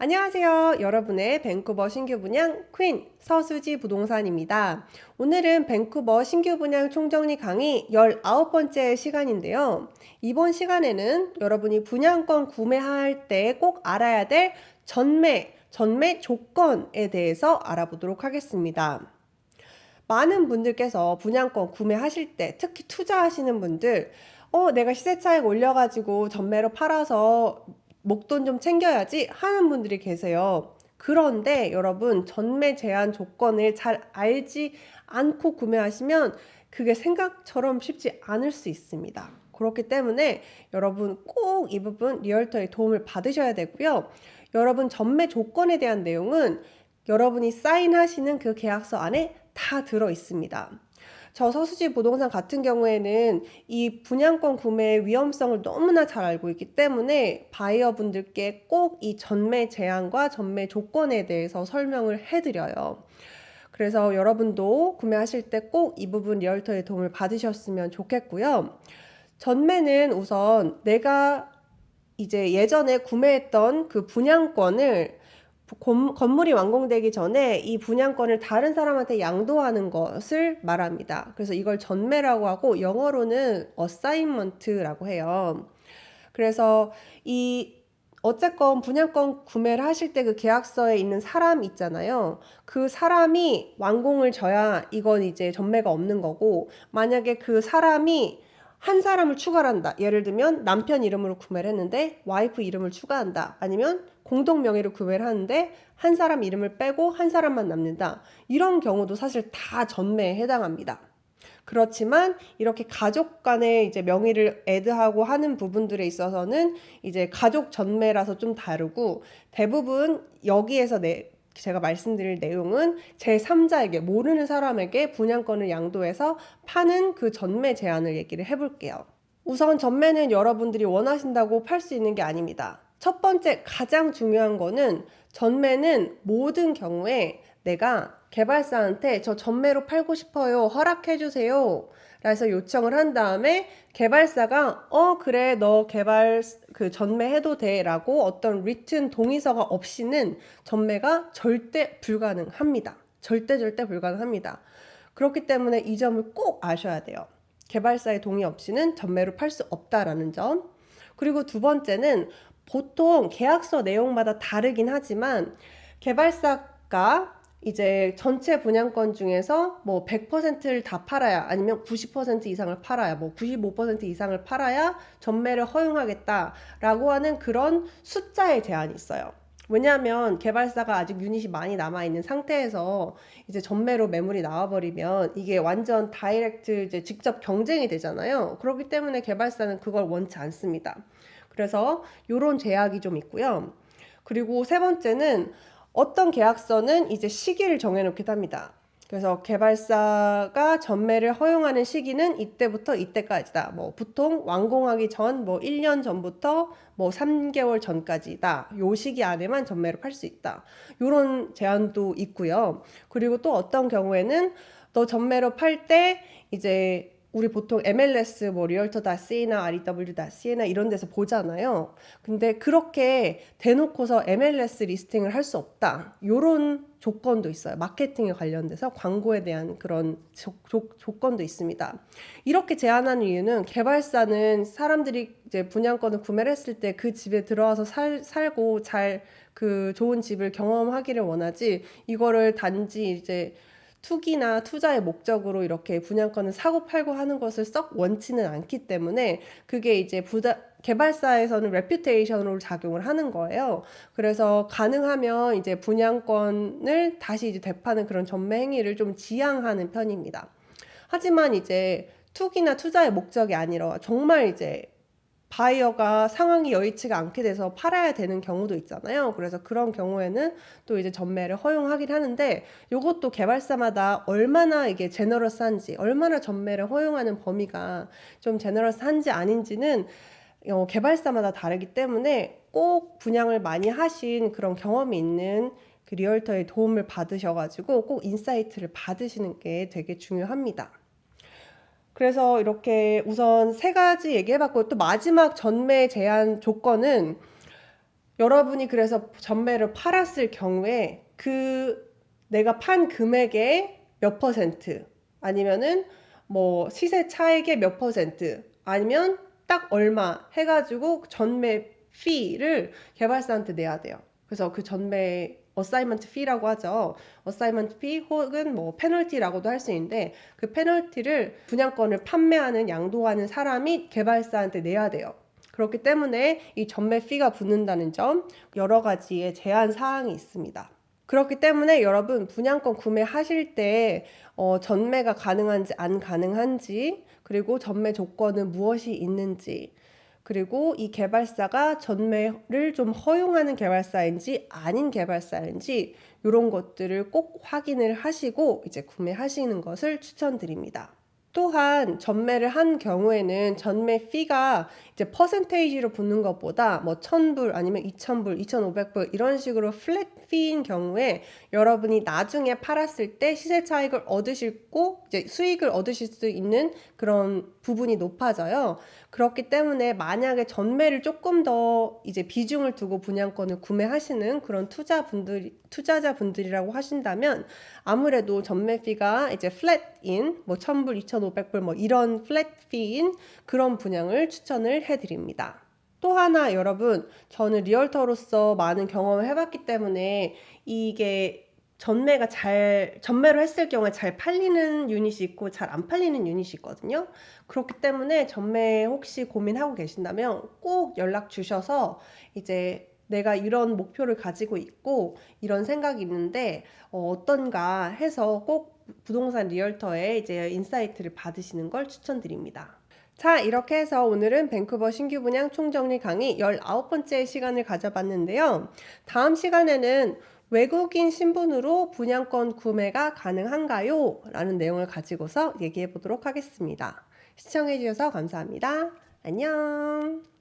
안녕하세요. 여러분의 밴쿠버 신규 분양 퀸 서수지 부동산입니다. 오늘은 밴쿠버 신규 분양 총정리 강의 19번째 시간인데요. 이번 시간에는 여러분이 분양권 구매할 때 꼭 알아야 될 전매, 전매 조건에 대해서 알아보도록 하겠습니다. 많은 분들께서 분양권 구매하실 때 특히 투자하시는 분들 어, 내가 시세 차익 올려가지고 전매로 팔아서 목돈 좀 챙겨야지 하는 분들이 계세요. 그런데 여러분, 전매 제한 조건을 잘 알지 않고 구매하시면 그게 생각처럼 쉽지 않을 수 있습니다. 그렇기 때문에 여러분 꼭 이 부분 리얼터의 도움을 받으셔야 되고요. 여러분 전매 조건에 대한 내용은 여러분이 사인하시는 그 계약서 안에 다 들어 있습니다. 저 서수지 부동산 같은 경우에는 이 분양권 구매의 위험성을 너무나 잘 알고 있기 때문에 바이어 분들께 꼭 이 전매 제한과 전매 조건에 대해서 설명을 해드려요. 그래서 여러분도 구매하실 때 꼭 이 부분 리얼터의 도움을 받으셨으면 좋겠고요. 전매는 우선 내가 이제 예전에 구매했던 그 분양권을 건, 건물이 완공되기 전에 이 분양권을 다른 사람한테 양도하는 것을 말합니다. 그래서 이걸 전매라고 하고 영어로는 assignment라고 해요. 그래서 이 어쨌건 분양권 구매를 하실 때 그 계약서에 있는 사람 있잖아요. 그 사람이 완공을 져야 이건 이제 전매가 없는 거고 만약에 그 사람이 한 사람을 추가한다. 예를 들면 남편 이름으로 구매를 했는데 와이프 이름을 추가한다. 아니면 공동 명의로 구매를 하는데 한 사람 이름을 빼고 한 사람만 남는다. 이런 경우도 사실 다 전매에 해당합니다. 그렇지만 이렇게 가족 간의 이제 명의를 애드하고 하는 부분들에 있어서는 이제 가족 전매라서 좀 다르고 대부분 여기에서 내 제가 말씀드릴 내용은 제3자에게 모르는 사람에게 분양권을 양도해서 파는 그 전매 제한을 얘기를 해볼게요. 우선 전매는 여러분들이 원하신다고 팔 수 있는 게 아닙니다. 첫 번째 가장 중요한 거는 전매는 모든 경우에 내가 개발사한테 저 전매로 팔고 싶어요. 허락해 주세요. 그래서 요청을 한 다음에 개발사가 어 그래 너 개발 그 전매해도 돼라고 어떤 리튼 동의서가 없이는 전매가 절대 불가능합니다. 절대 절대 불가능합니다. 그렇기 때문에 이 점을 꼭 아셔야 돼요. 개발사의 동의 없이는 전매로 팔 수 없다라는 점. 그리고 두 번째는 보통 계약서 내용마다 다르긴 하지만 개발사가 이제 전체 분양권 중에서 뭐 100%를 다 팔아야 아니면 90% 이상을 팔아야 뭐 95% 이상을 팔아야 전매를 허용하겠다라고 하는 그런 숫자의 제한이 있어요. 왜냐하면 개발사가 아직 유닛이 많이 남아 있는 상태에서 이제 전매로 매물이 나와버리면 이게 완전 다이렉트 이제 직접 경쟁이 되잖아요. 그렇기 때문에 개발사는 그걸 원치 않습니다. 그래서 이런 제약이 좀 있고요. 그리고 세 번째는 어떤 계약서는 이제 시기를 정해놓기도 합니다. 그래서 개발사가 전매를 허용하는 시기는 이때부터 이때까지다. 뭐 보통 완공하기 전 뭐 1년 전부터 뭐 3개월 전까지다. 요 시기 안에만 전매를 팔 수 있다. 요런 제한도 있고요. 그리고 또 어떤 경우에는 너 전매로 팔 때 이제 우리 보통 MLS 뭐 리얼터.c나 REW.c나 이런 데서 보잖아요. 근데 그렇게 대놓고서 MLS 리스팅을 할 수 없다. 요런 조건도 있어요. 마케팅에 관련돼서 광고에 대한 그런 조, 조, 조건도 있습니다. 이렇게 제한하는 이유는 개발사는 사람들이 이제 분양권을 구매를 했을 때 그 집에 들어와서 살, 살고 잘 그 좋은 집을 경험하기를 원하지 이거를 단지 이제 투기나 투자의 목적으로 이렇게 분양권을 사고 팔고 하는 것을 썩 원치는 않기 때문에 그게 이제 부자 개발사에서는 레퓨테이션으로 작용을 하는 거예요. 그래서 가능하면 이제 분양권을 다시 이제 되파는 그런 전매 행위를 좀 지양하는 편입니다. 하지만 이제 투기나 투자의 목적이 아니라 정말 이제 바이어가 상황이 여의치가 않게 돼서 팔아야 되는 경우도 있잖아요. 그래서 그런 경우에는 또 이제 전매를 허용하긴 하는데 이것도 개발사마다 얼마나 이게 제너러스한지, 얼마나 전매를 허용하는 범위가 좀 제너러스한지 아닌지는 어, 개발사마다 다르기 때문에 꼭 분양을 많이 하신 그런 경험이 있는 그 리얼터의 도움을 받으셔가지고 꼭 인사이트를 받으시는 게 되게 중요합니다. 그래서 이렇게 우선 세 가지 얘기해봤고 또 마지막 전매 제한 조건은 여러분이 그래서 전매를 팔았을 경우에 그 내가 판 금액의 몇 퍼센트? 아니면은 뭐 시세 차익의 몇 퍼센트? 아니면 딱 얼마? 해가지고 전매 피를 개발사한테 내야 돼요. 그래서 그 전매 어사이먼트 피라고 하죠. 어사이먼트 피 혹은 뭐 페널티라고도 할 수 있는데 그 페널티를 분양권을 판매하는 양도하는 사람이 개발사한테 내야 돼요. 그렇기 때문에 이 전매 피가 붙는다는 점 여러 가지의 제한 사항이 있습니다. 그렇기 때문에 여러분 분양권 구매하실 때 어, 전매가 가능한지 안 가능한지 그리고 전매 조건은 무엇이 있는지 그리고 이 개발사가 전매를 좀 허용하는 개발사인지 아닌 개발사인지 이런 것들을 꼭 확인을 하시고 이제 구매하시는 것을 추천드립니다. 또한 전매를 한 경우에는 전매 피가 이제 퍼센테이지로 붙는 것보다 뭐 1000불 아니면 2000불, 2500불 이런 식으로 플랫 피인 경우에 여러분이 나중에 팔았을 때 시세 차익을 얻으시고 이제 수익을 얻으실 수 있는 그런 부분이 높아져요. 그렇기 때문에 만약에 전매를 조금 더 이제 비중을 두고 분양권을 구매하시는 그런 투자분들 투자자분들이라고 하신다면 아무래도 전매 피가 이제 플랫인 뭐 1000불, 2500불 뭐 이런 플랫 피인 그런 분양을 추천을 해 드립니다. 또 하나 여러분 저는 리얼터로서 많은 경험을 해봤기 때문에 이게 전매가 잘 전매로 했을 경우에 잘 팔리는 유닛이 있고 잘 안 팔리는 유닛이 있거든요. 그렇기 때문에 전매 혹시 고민하고 계신다면 꼭 연락 주셔서 이제 내가 이런 목표를 가지고 있고 이런 생각이 있는데 어, 어떤가 해서 꼭 부동산 리얼터에 이제 인사이트를 받으시는 걸 추천드립니다. 자, 이렇게 해서 오늘은 밴쿠버 신규 분양 총정리 강의 19번째 시간을 가져봤는데요. 다음 시간에는 외국인 신분으로 분양권 구매가 가능한가요? 라는 내용을 가지고서 얘기해 보도록 하겠습니다. 시청해 주셔서 감사합니다. 안녕.